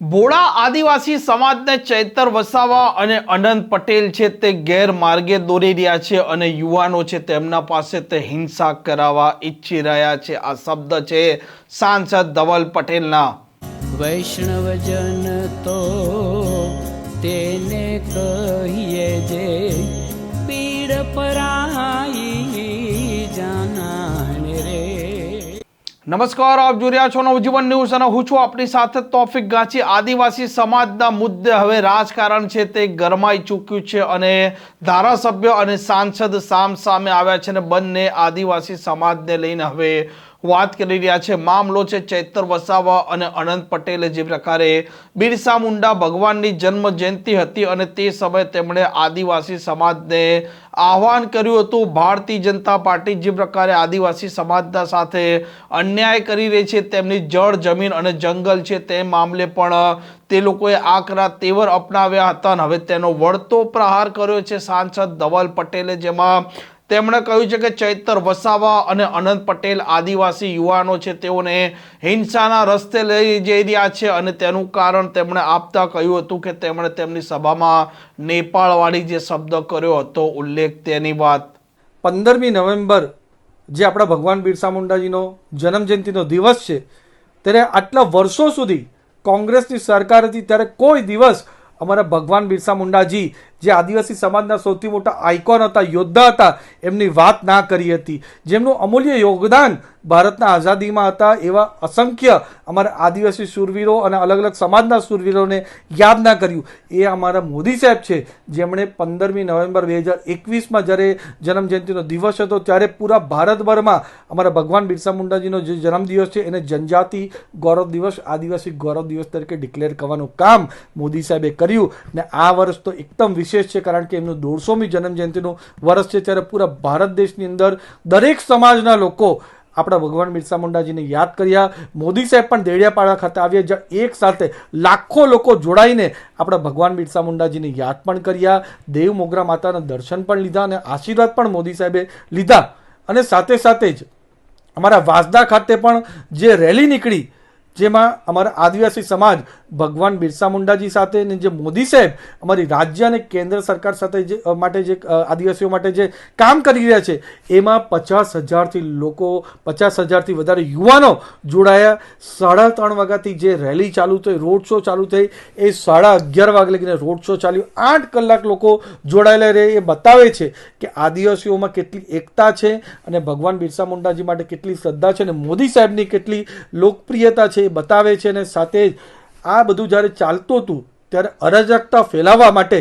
ભોળા આદિવાસી સમાજને ચૈતર વસાવા અને અનંત પટેલ છે તે ગેરમાર્ગે દોરી રહ્યા છે અને યુવાનો છે તેમના પાસે તે હિંસા કરાવવા ઈચ્છી રહ્યા છે. આ શબ્દ છે સાંસદ ધવલ પટેલના. વૈષ્ણવજન તો તેને કહીએ જે પીડ પરાઈ નમસ્કાર, આપ જોઈ રહ્યા છો નવજીવન ન્યૂઝ અને હું છું આપણી સાથે તોફિક ગાંચી. આદિવાસી સમાજના મુદ્દે હવે રાજકારણ છે તે ગરમાઈ ચૂક્યું છે અને ધારાસભ્ય અને સાંસદ સામ સામે આવ્યા છે અને બંને આદિવાસી સમાજને લઈને હવે વાત કરી રહ્યા છે. મામલો છે ચૈતર વસાવા અને અનંત પટેલે જે પ્રકારે બિરસા મુંડા ભગવાનની જન્મ જયંતિ હતી અને તે સમયે તેમણે આદિવાસી સમાજને આહવાન કર્યું હતું. ભારતીય જનતા પાર્ટી જે પ્રકારે આદિવાસી સમાજના સાથે અન્યાય કરી રહી છે, તેમની જળ જમીન અને જંગલ છે તે મામલે પણ તે લોકોએ આકરા તેવર અપનાવ્યા હતા અને હવે તેનો વળતો પ્રહાર કર્યો છે સાંસદ ધવલ પટેલે, જેમાં તેમણે કહ્યું છે કે ચૈતર વસાવા અને અનંત પટેલ આદિવાસી યુવાનો છે, તેઓને હિંસાના રસ્તે લઈ જઈ રહ્યા છે અને તેનું કારણ તેમણે આપતા કહ્યું હતું કે તેમણે તેમની સભામાં નેપાળવાળી જે શબ્દ કર્યો હતો, ઉલ્લેખ તેની વાત. પંદરમી નવેમ્બર, જે આપણા ભગવાન બિરસા મુંડાજીનો જન્મજયંતિનો દિવસ છે, ત્યારે આટલા વર્ષો સુધી કોંગ્રેસની સરકાર હતી, ત્યારે કોઈ દિવસ અમારા ભગવાન બિરસા મુંડાજી, જે આદિવાસી સમાજના સૌથી મોટા આઇકોન હતા, યોદ્ધા હતા એમની વાત ના કરી હતી. જેમનું અમૂલ્ય યોગદાન ભારતના આઝાદીમાં હતા એવા અસંખ્ય અમારા આદિવાસી શૂરવીરો અને અલગ અલગ સમાજના શૂરવીરોને યાદ ના કર્યું. એ અમારા મોદી સાહેબ છે. જેમણે પંદરમી નવેમ્બર બે હજાર એકવીસમાં જ્યારે જન્મજયંતિનો દિવસ હતો, ત્યારે પૂરા ભારતભરમાં અમારા ભગવાન બિરસા મુંડાજીનો જે જન્મદિવસ છે, એને જનજાતિ ગૌરવ દિવસ, આદિવાસી ગૌરવ દિવસ તરીકે ડિક્લેર કરવાનું કામ મોદી સાહેબે કર્યું. ને આ વર્ષ તો એકદમ વિશેષ છે, કારણ કે એમનું દોઢસોમી જન્મજયંતિનું વર્ષ છે, ત્યારે પૂરા ભારત દેશની અંદર દરેક સમાજના લોકો આપણા ભગવાન બિરસા મુંડાજીને યાદ કર્યા. મોદી સાહેબ પણ દેડિયાપાડા ખાતે આવ્યા, જ્યાં એક સાથે લાખો લોકો જોડાઈને આપણા ભગવાન બિરસા મુંડાજીને યાદ પણ કર્યા. દેવ મોગરા માતાના દર્શન પણ લીધા અને આશીર્વાદ પણ મોદી સાહેબે લીધા. અને સાથે સાથે જ અમારા વાંસદા ખાતે પણ જે રેલી નીકળી જેમાં અમારા આદિવાસી સમાજ, ભગવાન બિરસા મુંડાજી સાથે ને જે મોદી સાહેબ, અમારી રાજ્ય અને કેન્દ્ર સરકાર સાથે જે માટે જે આદિવાસીઓ માટે જે કામ કરી રહ્યા છે, એમાં પચાસ હજારથી લોકો, પચાસ હજારથી વધારે યુવાનો જોડાયા. સાડા ત્રણ વાગ્યાથી જે રેલી ચાલુ થઈ, રોડ શો ચાલુ થઈ, એ સાડા અગિયાર વાગે લગીને રોડ શો ચાલ્યું. આઠ કલાક લોકો જોડાયેલા રહે, એ બતાવે છે કે આદિવાસીઓમાં કેટલી એકતા છે અને ભગવાન બિરસા મુંડાજી માટે કેટલી શ્રદ્ધા છે અને મોદી સાહેબની કેટલી લોકપ્રિયતા છે બતાવે છે અને સાથે જ આ બધું જ્યારે ચાલતું હતું, ત્યારે અરાજકતા ફેલાવવા માટે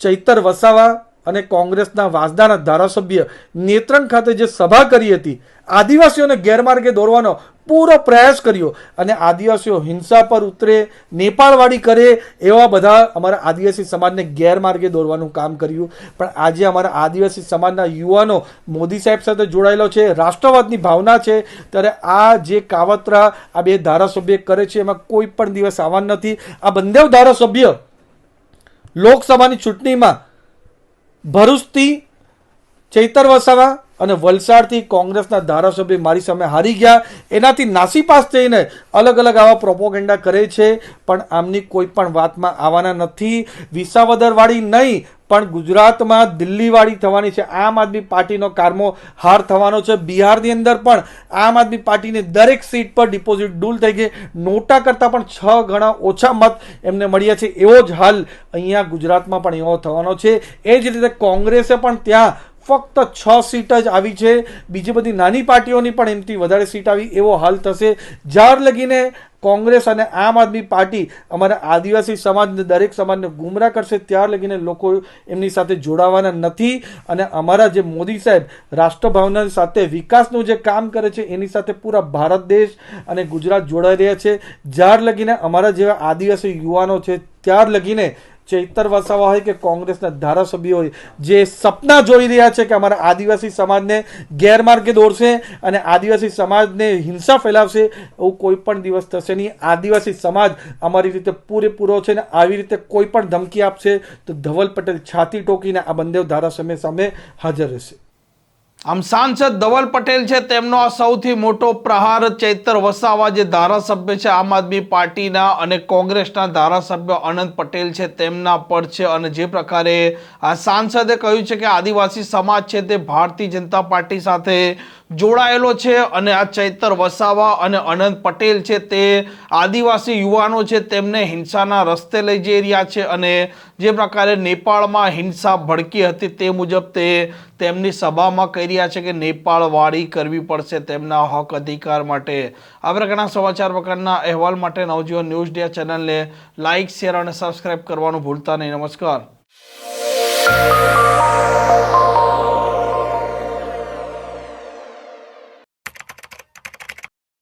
ચૈતર વસાવા અને કોંગ્રેસના વાંસદાના ધારાસભ્ય નેત્રંગ ખાતે જે સભા કરી હતી, આદિવાસીઓને ગેરમાર્ગે દોરવાનો પૂરો પ્રયાસ કર્યો અને આદિવાસીઓ હિંસા પર ઉતરે નેપાળવાડી કરે એવા બધા અમારા આદિવાસી સમાજને ગેરમાર્ગે દોરવાનું કામ કર્યું. પણ આજે અમારા આદિવાસી સમાજના યુવાનો મોદી સાહેબ સાથે જોડાયેલો છે, રાષ્ટ્રવાદની ભાવના છે, ત્યારે આ જે કાવતરા આ બે ધારાસભ્ય કરે છે, એમાં કોઈ પણ દિવસ આવવાનું નથી. આ બંને ધારાસભ્ય લોકસભાની ચૂંટણીમાં ભરૂચથી ચૈતર વસાવા અને વલસાડથી કોંગ્રેસના ધારાસભ્ય મારી સામે હારી ગયા. એનાથી નાસીપાસ થઈને અલગ અલગ આવા પ્રોપોગેન્ડા કરે છે, પણ આમની કોઈ પણ વાતમાં આવવાના નથી. વિસાવદરવાળી નહીં, પણ ગુજરાતમાં દિલ્હીવાળી થવાની છે. આમ આદમી પાર્ટીનો કારમો હાર થવાનો છે. બિહારની અંદર પણ આમ આદમી પાર્ટીની દરેક સીટ પર ડિપોઝિટ ડૂલ થઈ ગઈ. નોટા કરતાં પણ છ ગણા ઓછા મત એમને મળ્યા છે. એવો જ હાલ અહીંયા ગુજરાતમાં પણ એવો થવાનો છે. એ જ રીતે કોંગ્રેસે પણ ત્યાં ફક્ત છ સીટ જ આવી છે. બીજી બધી નાની પાર્ટીઓની પણ એમથી વધારે સીટ આવી. એવો હાલ થશે. જ્યાર લગીને કોંગ્રેસ અને આમ આદમી પાર્ટી અમારા આદિવાસી સમાજને દરેક સમાજને ગુમરાહ કરશે. ત્યાર લગીને લોકો એમની સાથે જોડાવાના નથી. અને અમારા જે મોદી સાહેબ રાષ્ટ્રભાવના સાથે વિકાસનું જે કામ કરે છે, એની સાથે પૂરા ભારત દેશ અને ગુજરાત જોડાઈ રહ્યા છે. જ્યાર લગીને અમારા જેવા આદિવાસી યુવાનો છે, ત્યાર લગીને ચૈતર વસાવા હોય કે કોંગ્રેસના ધારાસભ્યો હોય, જે સપના જોઈ રહ્યા છે કે અમારા આદિવાસી સમાજને ગેરમાર્ગે દોરશે અને આદિવાસી સમાજને હિંસા ફેલાવશે, એવું કોઈ પણ દિવસ થશે નહીં. આદિવાસી સમાજ અમારી રીતે પૂરેપૂરો છે ને આવી રીતે કોઈ પણ ધમકી આપશે તો ધવલ પટેલ છાતી ટોકીને આ બંને ધારાસભ્ય સામે હાજર રહેશે. આમ સાંસદ ધવલ પટેલ છે, તેમનો આ સૌથી મોટો પ્રહાર ચૈતર વસાવા જે ધારાસભ્ય છે, આમ આદમી પાર્ટીના અને કોંગ્રેસના ધારાસભ્ય અનંત પટેલ છે, તેમના પર છે. અને જે પ્રકારે આ સાંસદે કહ્યું છે કે આદિવાસી સમાજ છે, તે ભારતીય જનતા પાર્ટી સાથે જોડાયેલો છે અને આ ચૈતર વસાવા અને અનંત પટેલ છે, તે આદિવાસી યુવાનો છે, તેમને હિંસાના રસ્તે લઈ જઈ રહ્યા છે અને જે પ્રકારે નેપાળમાં હિંસા ભડકી હતી તે મુજબ તે તેમની સભામાં કહી રહ્યા છે કે નેપાળ વાળી કરવી પડશે તેમના હક અધિકાર માટે. આ પ્રકારના સમાચાર પ્રકારના અહેવાલ માટે નવજીવન ન્યૂઝ ડે ચેનલને લાઇક શેર અને સબસ્ક્રાઇબ કરવાનું ભૂલતા નહીં. નમસ્કાર.